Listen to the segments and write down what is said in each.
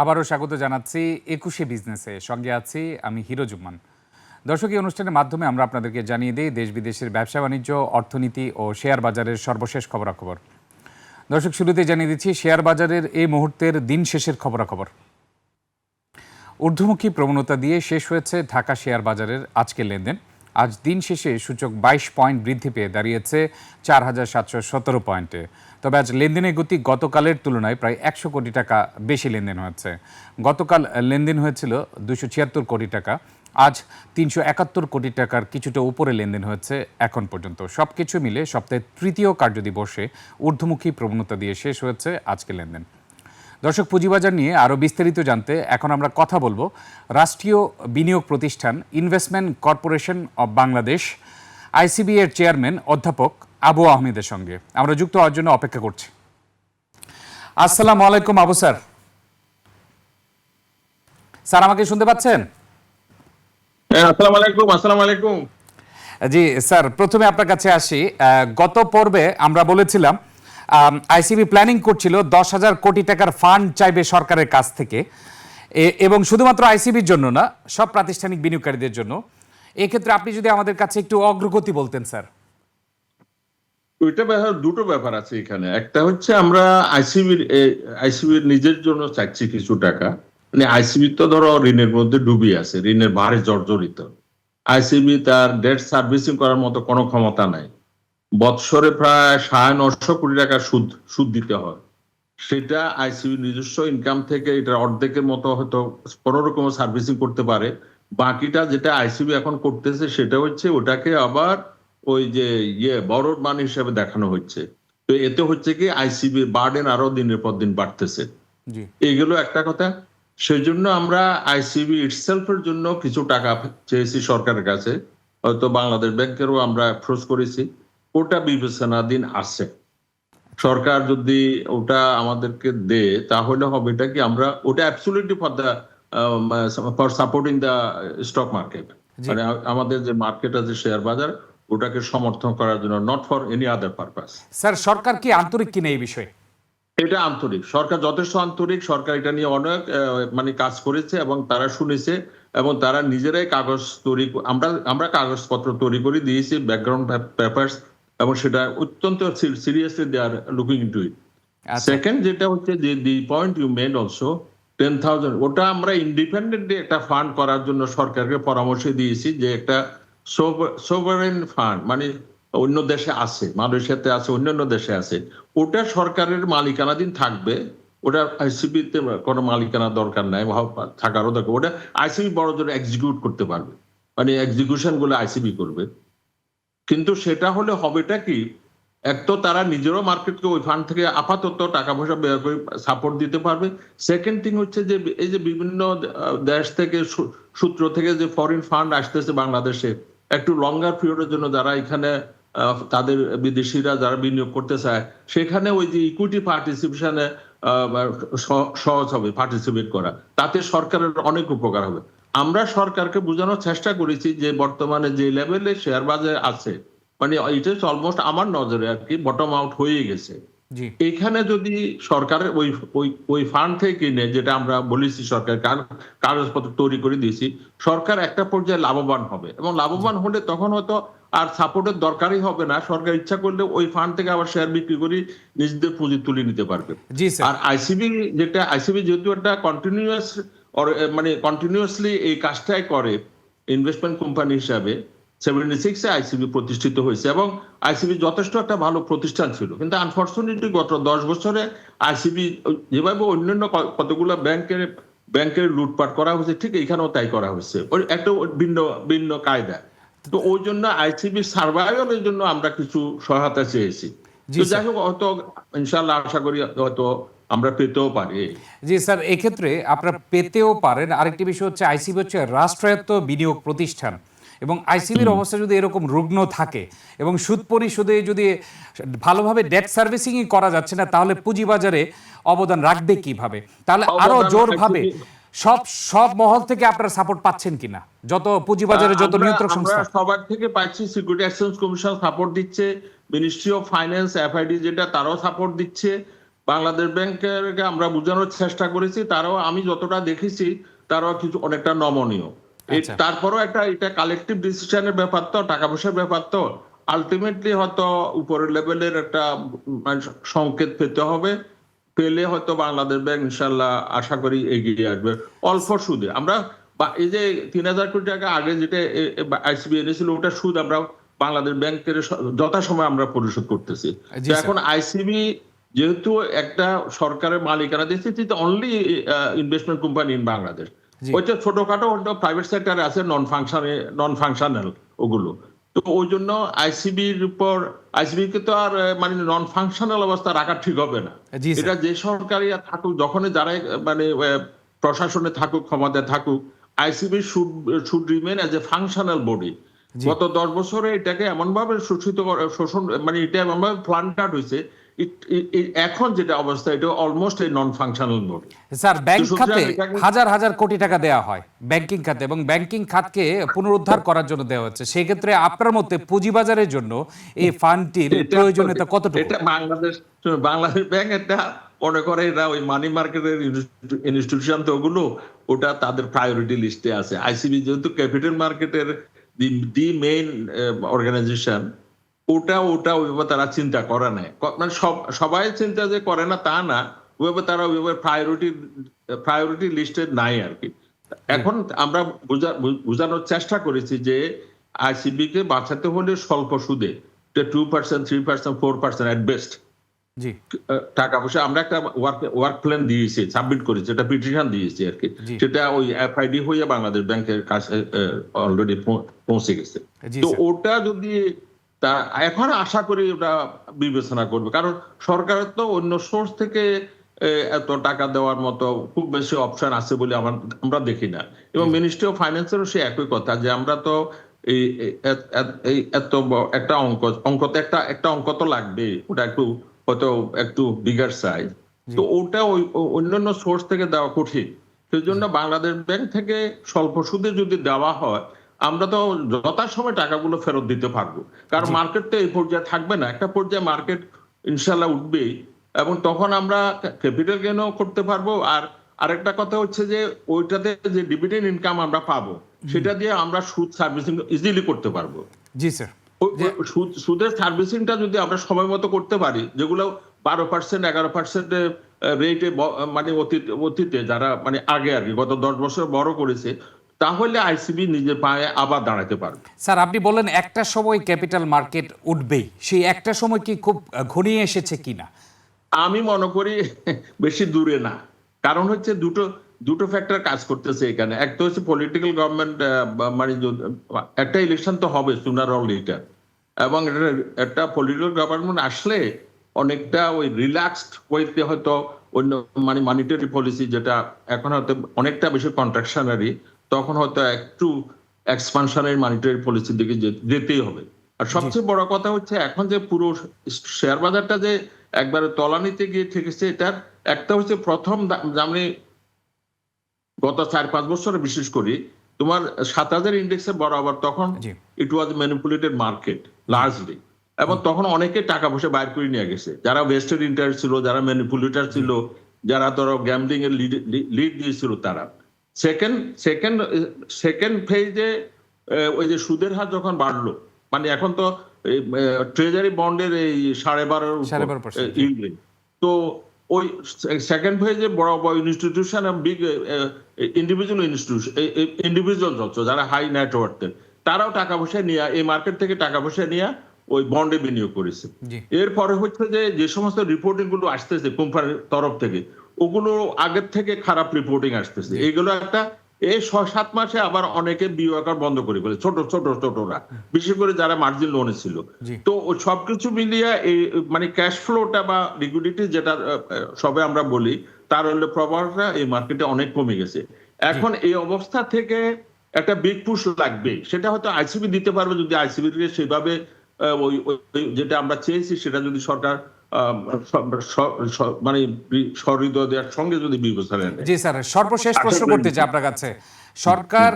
আবারও স্বাগত জানাচ্ছি একুশে বিজনেসে। সঙ্গে আছি আমি হিরো জুম্মান। দর্শক, এই অনুষ্ঠানের মাধ্যমে আমরা আপনাদেরকে জানিয়ে দিই দেশ বিদেশের ব্যবসা বাণিজ্য, অর্থনীতি ও শেয়ার বাজারের সর্বশেষ খবরাখবর। দর্শক শুরুতে জানিয়ে দিচ্ছি, শেয়ার বাজারের এই মুহূর্তের দিন শেষের খবরাখবর। ঊর্ধ্বমুখী প্রবণতা দিয়ে শেষ হয়েছে ঢাকা শেয়ার বাজারের আজকের লেনদেন। আজ দিন শেষে সূচক বাইশ পয়েন্ট বৃদ্ধি পেয়ে দাঁড়িয়েছে চার হাজার সাতশো সতেরো পয়েন্টে। তবে আজ লেনদেনের গতি গতকালের তুলনায় প্রায় একশো কোটি টাকা বেশি লেনদেন হয়েছে। গতকাল লেনদেন হয়েছিল দুশো ছিয়াত্তর কোটি টাকা, আজ তিনশো একাত্তর কোটি টাকার কিছুটা উপরে লেনদেন হয়েছে এখন পর্যন্ত। সব কিছু মিলে সপ্তাহের তৃতীয় কার্যদিবসে ঊর্ধ্বমুখী প্রবণতা দিয়ে শেষ হয়েছে আজকে লেনদেন। দর্শক, পুঁজিবাজার নিয়ে আরও বিস্তারিত জানতে এখন আমরা কথা বলব। রাষ্ট্রীয় বিনিয়োগ প্রতিষ্ঠান investment corporation of Bangladesh, ICB এর চেয়ারম্যান অধ্যাপক আবু আহমেদের সঙ্গে। আমরা যুক্ত হওয়ার জন্য অপেক্ষা করছি। আসসালামু আলাইকুম আবু স্যার। স্যার আমাকে শুনতে পাচ্ছেন? হ্যাঁ আসসালামু আলাইকুম আসসালামু আলাইকুম জি স্যার প্রথমে আপনার কাছে আসি। গত পর্বে আমরা বলেছিলাম আইসিবি প্ল্যানিং করছিল দশ হাজার কোটি টাকার ফান্ড চাইবে সরকারের কাছ থেকে। এবং শুধুমাত্র আইসিবির জন্য না সব প্রাতিষ্ঠানিক বিনিয়োগকারীদের জন্য। এক্ষেত্রে আপনি যদি আমাদের কাছে একটু অগ্রগতি বলতেন স্যার। ওইটা ব্যাপার দুটো ব্যাপার আছে এখানে। একটা হচ্ছে আমরা আইসিবির আইসিবির নিজের জন্য চাচ্ছি কিছু টাকা। মানে আইসিবি তো ধরো ঋণের মধ্যে ডুবি আছে, ঋণের ভারে জর্জরিত। আইসিবি তার ডেট সার্ভিসিং করার মতো কোনো ক্ষমতা নাই। বৎসরে প্রায় সাড়ে নশো কোটি টাকা সুদ সুদ দিতে হয়। সেটা আইসিবি নিজস্ব ইনকাম থেকে এটা অর্ধেকের মতো হয়তো কোনো রকম সার্ভিসিং করতে পারে। বাকিটা যেটা আইসিবি এখন করতেছে সেটা হচ্ছে ওটাকে আবার ওই যে ইয়ে বড় মান হিসেবে দেখানো হচ্ছে। তো এতে হচ্ছে কি আইসিবি বার্ডেন আরও দিনের পর দিন বাড়তেছে। এগুলো একটা কথা। সেই জন্য আমরা আইসিবি ইটসেলফের জন্য কিছু টাকা চেয়েছি সরকারের কাছে। হয়তো বাংলাদেশ ব্যাংকেরও আমরা অ্যাপ্রোচ করেছি। ওটা বিবেচনাধীন আছে। সরকার যদি ওটা আমাদেরকে দে তাহলে হবে এটা কি আমরা ওটা absolutely for the for supporting the stock market মানে আমাদের যে মার্কেট আছে শেয়ার বাজার ওটাকে সমর্থন করার জন্য not for any other purpose sir সরকার কি আন্তরিক কিনা এই বিষয়ে? এটা আন্তরিক। সরকার যথেষ্ট আন্তরিক। সরকার এটা নিয়ে অনেক মানে কাজ করেছে এবং তারা শুনেছে এবং তারা নিজেরাই কাগজ তৈরি আমরা আমরা কাগজপত্র তৈরি করে দিয়েছি ব্যাকগ্রাউন্ড পেপারস এবং সেটা অত্যন্ত seriously they are looking into it second যেটা হচ্ছে যে the point you made also ten thousand ওটা আমরা ইন্ডিপেন্ডেন্টলি একটা ফান্ড করার জন্য সরকারকে পরামর্শ দিয়েছি যে একটা সোভারেন ফান্ড মানে অন্য দেশে আছে, মালয়েশিয়াতে আছে, অন্যান্য দেশে আছে, ওটা সরকারের মালিকানাধীন থাকবে, ওটা আইসিবি তে কোনো মালিকানা দরকার নাই থাকারও দরকার, ওটা আইসিবি বড় জোর এক্সিকিউট করতে পারবে মানে এক্সিকিউশনগুলো আইসিবি করবে, কিন্তু সেটা হলে হবেটা কি, এক তো তারা নিজেরও মার্কেটকে ওই ফান্ড থেকে আপাতত টাকা পয়সা ব্যয় করে সাপোর্ট দিতে পারবে সেকেন্ড থিং হচ্ছে যে, এই যে বিভিন্ন দেশ থেকে সূত্র থেকে যে ফরেন ফান্ড আসতেছে বাংলাদেশে একটু লঙ্গার পিরিয়ডের জন্য যারা এখানে তাদের বিদেশিরা যারা বিনিয়োগ করতে চায়, সেখানে ওই যে ইকুইটি পার্টিসিপেশনে সহজ হবে পার্টিসিপেট করা। তাতে সরকারের অনেক উপকার হবে। আমরা সরকারকে বোঝানোর চেষ্টা করেছি যে বর্তমানে যে লেভেলে শেয়ার বাজার আছে মানে এটা অলমোস্ট আমার নজরে আর কি বটম আউট হয়ে গেছে। এখানে যদি সরকারের ওই ওই ওই ফান্ড থেকে কিনে যেটা আমরা বলেছি সরকার কাগজপত্র তৈরি করে দিয়েছি সরকার একটা পর্যায়ে লাভবান হবে। এবং লাভবান হলে তখন হয়তো আর সাপোর্টের দরকারই হবে না। সরকার ইচ্ছা করলে ওই ফান্ড থেকে আবার শেয়ার বিক্রি করে নিজেদের পুঁজি তুলে নিতে পারবে। আর আইসিবি যেটা আইসিবি যেহেতু একটা কন্টিনিউয়াস মানে কন্টিনিউয়াসলি এই কাজটাই করে ইনভেস্টমেন্ট কোম্পানি হিসাবে সেভেন্টি সিক্সে আইসিবি প্রতিষ্ঠিত হয়েছে এবং আইসিবি যথেষ্ট একটা ভালো প্রতিষ্ঠান ছিল। কিন্তু আনফর্চুনেটলি গত দশ বছরে আইসিবি যেভাবে অন্যান্য কতগুলো ব্যাংকের ব্যাংকের লুটপাট করা হয়েছে ঠিক এখানেও তাই করা হয়েছে। ওই একটা ভিন্ন ভিন্ন কায়দা। তো ওই জন্য আইসিবি সার্ভাইভালের জন্য আমরা কিছু সহায়তা চেয়েছি। তো যাই হোক হয়তো ইনশাল্লাহ আশা করি হয়তো আমরা পেতেও পারি। জি স্যার এক্ষেত্রে আপনারা পেতেও পারেন। আরেকটি বিষয় হচ্ছে আইসিবি হচ্ছে রাষ্ট্রায়ত্ত বিনিয়োগ প্রতিষ্ঠান। এবং আইসিবির অবস্থা যদি এরকম রুগ্ন থাকে এবং সুদ পরিশোধে যদি ভালোভাবে ডেট সার্ভিসিংই করা যাচ্ছে না তাহলে পুঁজিবাজারে অবদান রাখবে কীভাবে? তাহলে আরও জোরভাবে সব সব মহল থেকে আপনারা সাপোর্ট পাচ্ছেন কিনা? যত পুঁজিবাজারে যত নিয়ন্ত্রক সংস্থা। সবার থেকে পাচ্ছি সিকিউরিটি এক্সচেঞ্জ কমিশন সাপোর্ট দিচ্ছে মিনিস্ট্রি অফ ফাইন্যান্স এফআইডি যেটা তারাও সাপোর্ট দিচ্ছে। বাংলাদেশ ব্যাংকের আমরা বোঝানোর চেষ্টা করেছি তারাও আমি যতটা দেখেছি তারাও কিছু অনেকটা নমনীয়। তারপরও একটা এটা কালেকটিভ ডিসিশনের ব্যাপার তো টাকা পয়সার ব্যাপার তো। আলটিমেটলি হয়তো উপরের লেভেলের একটা মানে সংকেত পেতে হবে। পেলে হয়তো বাংলাদেশ ব্যাংক ইনশাল্লাহ আশা করি এগিয়ে আসবে। অল্প সুদে। আমরা বা- এই যে তিন হাজার কোটি টাকা আগে যেটা আইসিবি এনেছিল ওটা সুদ আমরা বাংলাদেশ ব্যাংকের যথাসময়ে আমরা পরিশোধ করতেছি। এখন আইসিবি যেহেতু একটা সরকারের মালিকানা দিচ্ছে only investment company in Bangladesh. ওইটা ছোটখাটো প্রাইভেট সেক্টরে আছে নন ফাংশনে নন ফাংশনাল ওগুলো। তো ওই জন্য আইসিবির উপর আইসিবি কে তো আর মানে নন ফাংশনাল অবস্থা রাখা ঠিক হবে না। এটা যে সরকারি থাকুক যখনই আহ, মানে প্রশাসনে থাকুক ক্ষমতায় থাকুক ICB should should remain as a functional body গত দশ বছরে এটাকে এমন ভাবে শোষিত শোষণ মানে এটা এমন ভাবে প্লান্টার হয়েছে এখন যেটা অবস্থা এটা অলমোস্ট এই non functional body sir bank খাতে হাজার হাজার কোটি টাকা দেওয়া হয় ব্যাংকিং খাতে এবং ব্যাংকিং খাতকে পুনরুদ্ধার করার জন্য দেওয়া হচ্ছে। সেই ক্ষেত্রে আপনার মতে পুঁজিবাজারের জন্য এই ফান্ডটির প্রয়োজনীয়তা কতটুকু? এটা বাংলাদেশ বাংলাদেশ ব্যাংক এটা মনে করে এরা ওই মানি মার্কেটের ইনস্টিটিউশন তো ওগুলো ওটা তাদের প্রায়োরিটি লিস্টে আছে। আইসিবি যেহেতু ক্যাপিটাল মার্কেটের দি মেইন অর্গানাইজেশন ওটা ওটা ওইভাবে তারা চিন্তা করে না মানে সব সবাই চিন্তা যে করে না তা না। ওইভাবে তারা ওইভাবে প্রায়োরিটি প্রায়োরিটি লিস্টে নাই আর কি। এখন আমরা বোঝানোর চেষ্টা করেছি যে আইসিবি কে বাঁচাতে হলে স্বল্প সুদে two percent three percent four percent at best টাকা পয়সা আমরা একটা ওয়ার্ক ওয়ার্ক প্ল্যান দিয়েছি সাবমিট করেছি একটা পিটিশন দিয়েছি আর কি। সেটা ওই এফআইডি হয়ে বাংলাদেশ ব্যাংকের কাছে অলরেডি পৌঁছে গেছে। তো ওটা যদি তা এখন আশা করি ওটা বিবেচনা করবে। কারণ সরকারের তো অন্য সোর্স থেকে এত টাকা দেওয়ার মতো খুব বেশি অপশন আছে বলে আমার আমরা দেখি না। এবং মিনিস্ট্রি অফ ফাইন্যান্সেরও সে একই কথা যে আমরা তো এই এত- একটা অঙ্ক অঙ্ক তো একটা একটা অঙ্ক তো লাগবে ওটা একটু হয়তো একটু বিগার সাইজ তো ওটা ওই অন্যান্য সোর্স থেকে দেওয়া কঠিন। সেই জন্য বাংলাদেশ ব্যাংক থেকে স্বল্প সুদে যদি দেওয়া হয় আমরা তো যথাসময় টাকাগুলো ফেরত দিতে পারব। কারণ মার্কেট তো এই পর্যায়ে থাকবে না। একটা পর্যায়ে মার্কেট ইনশাল্লাহ উঠবেই এবং তখন আমরা ক্যাপিটাল গেনও করতে পারব। আর আরেকটা কথা হচ্ছে যে ওইটাতে যে ডিভিডেন্ড ইনকাম আমরা পাবো সেটা দিয়ে আমরা সুদ সার্ভিসিং ইজিলি করতে পারব। জি স্যার সুদের সার্ভিসিংটা যদি আমরা সময় মতো করতে পারি যেগুলো বারো পার্সেন্ট এগারো পার্সেন্ট রেটে মানে অতীত অতীতে যারা মানে আগে আর কি গত দশ বছর বড় করেছে তাহলে আইসিবি নিজের পায়ে আবার দাঁড়াতে পারবে। স্যার আপনি বললেন একটা সময় ক্যাপিটাল মার্কেট উঠবেই। সেই একটা সময় কি খুব ঘনিয়ে এসেছে কিনা? আমি মনে করি বেশি দূরে না। কারণ হচ্ছে দুটো দুটো ফ্যাক্টর কাজ করতেছে এখানে। একটা হচ্ছে পলিটিক্যাল গভর্নমেন্ট মানে একটা ইলেকশন তো হবে সুনার অল লিটার এবং একটা পলিটিক্যাল গভর্নমেন্ট আসলে অনেকটা ওই রিল্যাক্সড ওয়েতে হয়তো অন্য মানে মানিটারি পলিসি যেটা এখন হয়তো অনেকটা বেশি কন্ট্রাকশনারি তখন হয়তো একটু এক্সপানশনের মানিটারি পলিসির দিকে যেতেই হবে। আর সবচেয়ে বড় কথা হচ্ছে এখন যে পুরো শেয়ার বাজারটা যে একবারে তলানিতে গিয়ে ঠেকেছে এটার একটা হচ্ছে প্রথম আমি গত চার পাঁচ বছরে বিশেষ করি তোমার সাত হাজার ইন্ডেক্সে বরাবর তখন it was manipulated market largely এবং তখন অনেকে টাকা পয়সা বাইর করে নিয়ে গেছে। যারা ওয়েস্টেড ইন্টারেস্ট ছিল যারা ম্যানিপুলেটার ছিল যারা ধরো গ্যামলিং এর লিড দিয়েছিল তারা। সেকেন্ড সেকেন্ড সেকেন্ড ফেজে ওই যে সুদের হার যখন বাড়লো মানে এখন তো ট্রেজারি বন্ডের এই সাড়ে বারো রেট। তো ওই সেকেন্ড ফেজে বড় বড় institution big individual institution individual যত যারা হাই নেটওয়ার্থের তারাও টাকা পয়সা নিয়ে এই মার্কেট থেকে টাকা পয়সা নিয়ে ওই বন্ডে বিনিয়োগ করেছে এরপরে হচ্ছে যে যে সমস্ত রিপোর্টিংগুলো আসতেছে কোম্পানির তরফ থেকে ওগুলো আগের থেকে খারাপ রিপোর্টিং আসতেছে। এগুলো একটা এই ছ- সাত মাসে আবার অনেকে বিওয়াকার বন্ধ করে ফেলে ছোট ছোট ছোটরা। বিশেষ করে যারা মার্জিন লোনে ছিল। তো সবকিছু মিলিয়ে এই মানে ক্যাশ ফ্লোটা বা লিকুইডিটি যেটা সবে আমরা বলি তার হলে প্রবাহটা এই মার্কেটে অনেক কমে গেছে। এখন এই অবস্থা থেকে একটা বিগ পুশ লাগবে সেটা হয়তো আইসিবি দিতে পারবে যদি আইসিবি সেভাবে ওই যেটা আমরা চেয়েছি সেটা যদি সরকার মানে সহৃদয় দেওয়ার সঙ্গে যদি বিবেচনা জি স্যার সর্বশেষ প্রশ্ন করতে চাই আপনার কাছে। সরকার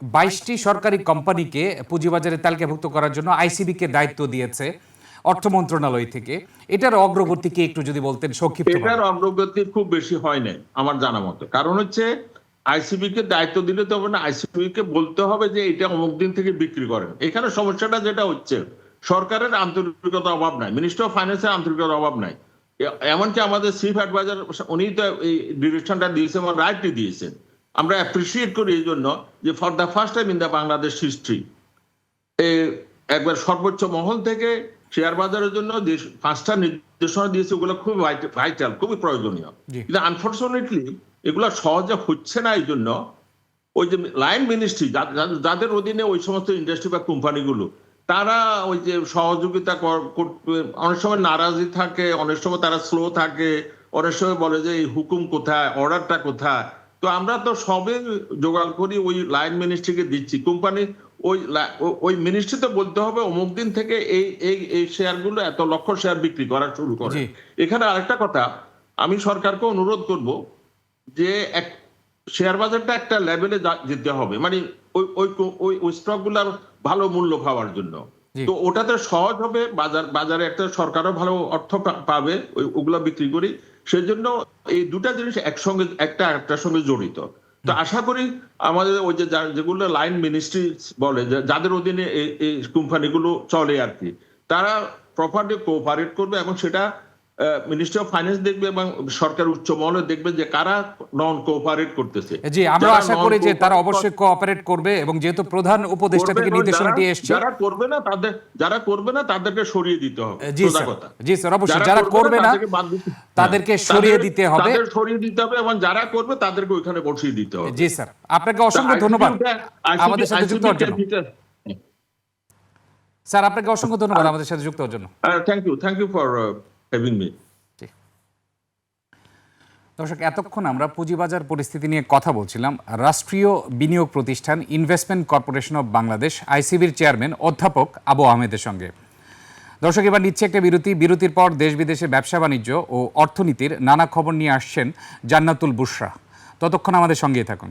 বাইশটি সরকারি কোম্পানিকে পুঁজিবাজারে তালিকাভুক্ত করার জন্য আইসিবি কে দায়িত্ব দিয়েছে অর্থ মন্ত্রণালয় থেকে। এটার অগ্রগতি কি একটু যদি বলতেন সংক্ষিপ্ত এটার অগ্রগতি খুব বেশি হয় নাই আমার জানা মতো। কারণ হচ্ছে আইসিবি কে দায়িত্ব দিলে তো না আইসিবি কে বলতে হবে যে এটা অমুক দিন থেকে বিক্রি করেন। এখানে সমস্যাটা যেটা হচ্ছে সরকারের আন্তরিকতার অভাব নাই মিনিস্টার অফ ফাইন্যান্সের আন্তরিকতার অভাব নাই। এমনকি আমাদের চিফ অ্যাডভাইজার উনি তো এই ডিরেকশনটা দিয়েছেন এবং রাইটলি দিয়েছেন। আমরা অ্যাপ্রিসিয়েট করি এই জন্য যে for the first time in the Bangladesh history একবার সর্বোচ্চ মহল থেকে শেয়ার বাজারের জন্য যে পাঁচটা নির্দেশনা দিয়েছে ওগুলো খুবই ভাইটাল খুবই প্রয়োজনীয়। কিন্তু আনফর্চুনেটলি এগুলো সহজে হচ্ছে না এই জন্য ওই যে লাইন মিনিস্ট্রি যাদের অধীনে ওই সমস্ত ইন্ডাস্ট্রি বা কোম্পানিগুলো তারা ওই যে সহযোগিতা কর- করতে অনেক সময় নারাজি থাকে অনেক সময় তারা স্লো থাকে অনেক সময় বলে যে এই হুকুম কোথায় অর্ডারটা কোথায়? তো আমরা তো সবে জোগাড় করি ওই লাইন মিনিস্ট্রিকে দিচ্ছি। কোম্পানি ওই ওই মিনিস্ট্রি তো বলতে হবে অমুক দিন থেকে এই এই এই শেয়ারগুলো এত লক্ষ শেয়ার বিক্রি করা শুরু করে। এখানে আরেকটা কথা আমি সরকারকে অনুরোধ করব যে এক শেয়ার বাজারটা একটা লেভেলে যেতে হবে। মানে ওই ওই ওই ওই স্টকগুলার ভালো মূল্য পাওয়ার জন্য। তো ওটাতে সহজ হবে বাজার বাজারে একটা সরকারও ভালো অর্থ পাবে ওই ওগুলা বিক্রি করি। সেজন্য এই দুটা জিনিস একসঙ্গে একটা একটার সঙ্গে জড়িত। তো আশা করি আমাদের ওই যে যেগুলো লাইন মিনিস্ট্রি বলে যাদের অধীনে এই এই কোম্পানিগুলো চলে আর কি তারা প্রপারলি কোঅপারেট করবে এবং সেটা মিনিস্ট্রি অফ ফাইন্যান্স দেখবে এবং সরকার উচ্চ মহলে দেখবে যে কারা নন কোঅপারেট করতেছে। জি আমরা আশা করি যে তারা অবশ্যই কোঅপারেট করবে এবং যেহেতু প্রধান উপদেষ্টা থেকে নির্দেশনাটি যারা- যারা করবে না তাদের যারা করবে না তাদেরকে সরিয়ে দিতে হবে জি স্যার। জি স্যার অবশ্যই। যারা করবে না তাদেরকে হ্যাঁ, সরিয়ে দিতে হবে। তাদের সরিয়ে দিতে হবে এবং যারা করবে তাদেরকে ওইখানে বসিয়ে দিতে হবে। জি স্যার। আপনাকে অসংখ্য ধন্যবাদ। আমাদের সাথে যুক্ত হওয়ার জন্য। স্যার আপনাকে অসংখ্য ধন্যবাদ আমাদের সাথে যুক্ত হওয়ার জন্য। Thank you thank you for having দর্শক, এতক্ষণ আমরা পুঁজিবাজার পরিস্থিতি নিয়ে কথা বলছিলাম। রাষ্ট্রীয় বিনিয়োগ প্রতিষ্ঠান ইনভেস্টমেন্ট কর্পোরেশন অব বাংলাদেশ, আইসিবির চেয়ারম্যান অধ্যাপক আবু আহমেদের সঙ্গে। দর্শক, এবার নিচ্ছে একটা বিরতি। বিরতির পর দেশ বিদেশে ব্যবসা বাণিজ্য ও অর্থনীতির নানা খবর নিয়ে আসছেন জান্নাতুল বুশরা। ততক্ষণ আমাদের সঙ্গেই থাকুন।